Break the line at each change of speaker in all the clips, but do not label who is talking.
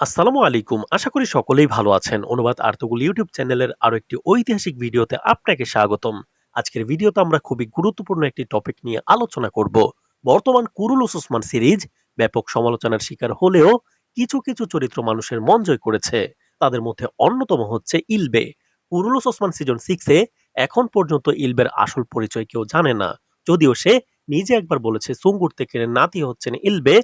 আসসালামু আলাইকুম। আশা করি সকলেই ভালো আছেন। অনুবাদ আর্তগুল ইউটিউব চ্যানেলের আরও একটি ঐতিহাসিক ভিডিওতে আপনাকে স্বাগতম। আজকের ভিডিওতে আমরা খুবই গুরুত্বপূর্ণ একটি টপিক নিয়ে আলোচনা করব। বর্তমান কুরুলুস ওসমান সিরিজ ব্যাপক সমালোচনার শিকার হলেও কিছু কিছু চরিত্র মানুষের মন জয় করেছে। তাদের মধ্যে অন্যতম হচ্ছে ইলবে। কুরুলুস ওসমান সিজন সিক্সে এখন পর্যন্ত ইলবের আসল পরিচয় কেউ জানে না। যদিও সে নিজে একবার বলেছে, সুঙ্গুর থেকে নাতি হচ্ছেন ইলবে।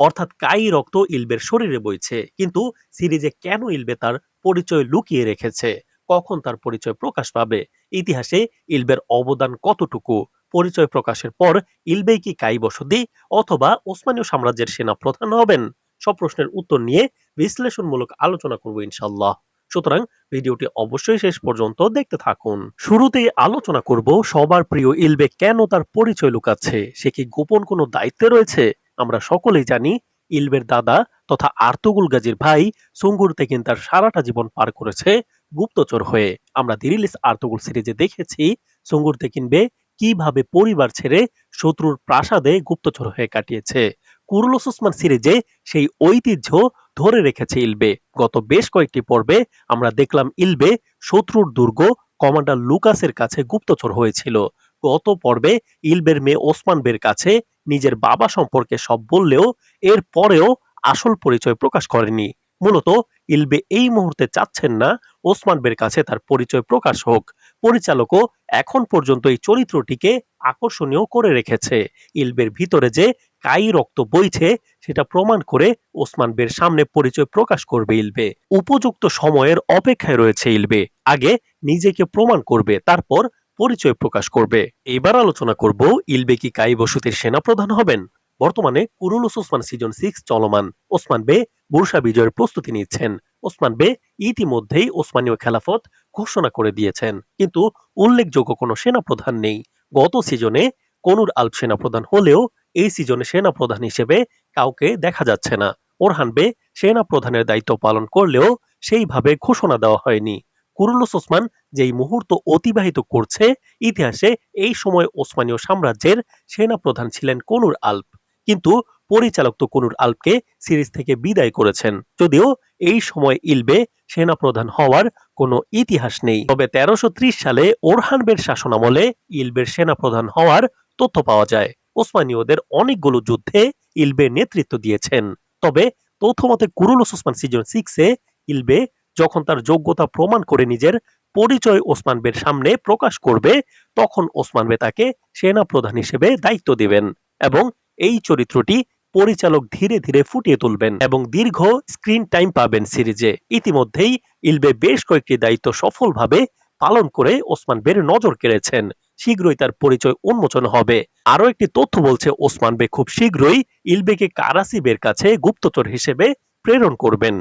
অর্থাৎ কাই রক্ত ইলবের শরীরে বইছে, কিন্তু সিরিজে কেন ইলবে তার পরিচয় লুকিয়ে রেখেছে? কখন তার পরিচয় প্রকাশ পাবে? ইতিহাসে ইলবের অবদান কতটুকু? পরিচয় প্রকাশের পর ইলবে কি কাই বসতি অথবা ওসমানীয় সাম্রাজ্যের সেনা প্রধান হবেন? সব প্রশ্নের উত্তর নিয়ে বিশ্লেষণমূলক আলোচনা করব ইনশাল্লাহ সুতরাং ভিডিওটি অবশ্যই শেষ পর্যন্ত দেখতে থাকুন। শুরুতেই আলোচনা করব, সবার প্রিয় ইলবে কেন তার পরিচয় লুকাচ্ছে? সে কি গোপন কোনো দায়িত্বে রয়েছে? আমরা সকলেই জানি ইলবের দাদা তথা আর্তুগুল গাজীর ভাই সুঙ্গুর তেকিন তার সারাটা জীবন পার করেছে গুপ্তচর হয়ে। আমরা দিরিলিস আর্তুগুল সিরিজে দেখেছি সুঙ্গুর তেকিন বে কীভাবে পরিবার ছেড়ে শত্রুর প্রাসাদে গুপ্তচর হয়ে কাটিয়েছে। কুরুলস ওসমান সিরিজে সেই ঐতিহ্য ধরে রেখেছে ইলবে। গত বেশ কয়েকটি পর্বে আমরা দেখলাম ইলবে শত্রুর দুর্গ কমান্ডার লুকাসের কাছে গুপ্তচর হয়েছিল। গত পর্বে ইলবের মেয়ে ওসমান বের কাছে নিজের বাবা সম্পর্কে সব বললেও এর পরেও আসল পরিচয় প্রকাশ করেনি মূলত ইলবে এই মুহূর্তে চাচ্ছেন না ওসমান বের কাছে তার পরিচয় প্রকাশ হোক। পরিচালকও এখন পর্যন্ত এই চরিত্রটিকে আকর্ষণীয় করে রেখেছে। ইলবের ভিতরে যে কাই রক্ত বইছে সেটা প্রমাণ করে ওসমান বের সামনে পরিচয় প্রকাশ করবে ইলবে। উপযুক্ত সময়ের অপেক্ষায় রয়েছে ইলবে। আগে নিজেকে প্রমাণ করবে, তারপর পরিচয় প্রকাশ করবে। এবার আলোচনা করব ইলবে কি কাই বসতির সেনাপ্রধান হবেন? বর্তমানে কুরুলুস ওসমান সিজন সিক্স চলমান। ওসমান বে বুরসা বিজয়ের প্রস্তুতি নিচ্ছেন। ওসমান বে ইতিমধ্যেই ওসমানীয় খেলাফত ঘোষণা করে দিয়েছেন। কিন্তু উল্লেখযোগ্য কোনো সেনাপ্রধান নেই। গত সিজনে কনুর আল্প সেনাপ্রধান হলেও এই সিজনে সেনাপ্রধান হিসেবে কাউকে দেখা যাচ্ছে না। ওরহান বে সেনাপ্রধানের দায়িত্ব পালন করলেও সেইভাবে ঘোষণা দেওয়া হয়নি। কুরুলুস ওসমান যেই মুহূর্ত অতিবাহিত করছে, ইতিহাসে এই সময় ওসমানীয় সাম্রাজ্যের সেনাপ্রধান ছিলেন কনুর আল্প। কিন্তু পরিচালক তো কনুর আল্পকে সিরিজ থেকে বিদায় করেছেন। যদিও এই সময় ইলবে সেনাপ্রধান হওয়ার কোনো ইতিহাস নেই। তবে তেরোশো সালে ওরহানবের শাসনামলে ইলবের সেনাপ্রধান হওয়ার তথ্য পাওয়া যায়। ওসমানীয়দের অনেকগুলো যুদ্ধে ইলবে নেতৃত্ব দিয়েছেন। তবে তথ্যমতে কুরুলুস ওসমান সিজন সিক্সে ইলবে যখন তার যোগ্যতা প্রমাণ করে নিজের পরিচয় ওসমান বের সামনে প্রকাশ করবে, তখন ওসমান বে তাকে সেনা প্রধান হিসেবে দায়িত্ব দিবেন এবং এই চরিত্রটি পরিচালক ধীরে ধীরে ফুটিয়ে তুলবেন এবং দীর্ঘ স্ক্রিন টাইম পাবেন সিরিজে। ইতিমধ্যেই ইলবে বেশ কয়েকটি দায়িত্ব সফলভাবে পালন করে ওসমান বের নজর কেড়েছেন। শীঘ্রই তার পরিচয় উন্মোচন হবে। আরও একটি তথ্য বলছে, ওসমান বে খুব শীঘ্রই ইলবেকে কারাসিবের কাছে গুপ্তচর হিসেবে প্রেরণ করবেন।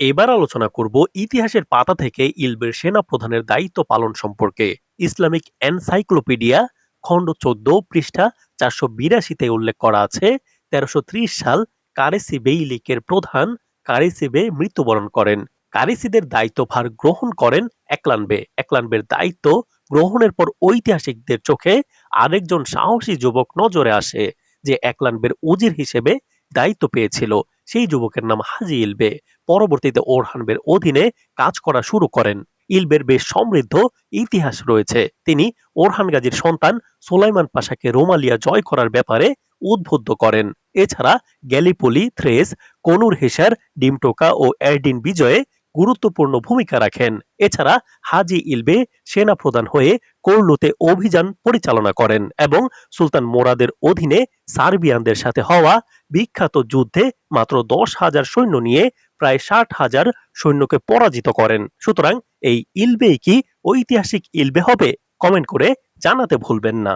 এবার আলোচনা করব ইতিহাসের পাতা থেকে ইলবের সেনা প্রধানের দায়িত্ব পালন সম্পর্কে। ইসলামিক এনসাইক্লোপিডিয়া, খণ্ড চোদ্দ, পৃষ্ঠা চারশো বিরাশিতে উল্লেখ করা আছে, তেরোশো সাল কারেসিবে ইলিকের প্রধান কারেসিবে মৃত্যুবরণ করেন। কারিসিদের দায়িত্বভার গ্রহণ করেন একলানবে। একলানবের দায়িত্ব গ্রহণের পর ঐতিহাসিকদের চোখে আরেকজন সাহসী যুবক নজরে আসে, যে একলানবের উজির হিসেবে দায়িত্ব পেয়েছিল। সেই যুবকের নাম হাজি ইলবে। পরবর্তীতে ওরহানবের অধীনে কাজ করা শুরু করেন। ইলবের বেশ সমৃদ্ধ ইতিহাস রয়েছে। তিনি ওরহান গাজীর সন্তান সোলাইমান পাশাকে রোমালিয়া জয় করার ব্যাপারে উদ্বুদ্ধ করেন। এছাড়া গ্যালিপলি, থ্রেস, কনুর হেসার ডিমটোকা ও এরডিন বিজয়ে গুরুত্বপূর্ণ ভূমিকা রাখেন। এছাড়া হাজি ইলবে সেনা প্রধান হয়ে কোরলুতে অভিযান পরিচালনা করেন এবং সুলতান মোরাদের অধীনে সার্বিয়ানদের সাথে হওয়া বিখ্যাত যুদ্ধে মাত্র দশ হাজার সৈন্য নিয়ে প্রায় ষাট হাজার সৈন্যকে পরাজিত করেন। সুতরাং এই ইলবেই কি ঐতিহাসিক ইলবে হবে? কমেন্ট করে জানাতে ভুলবেন না।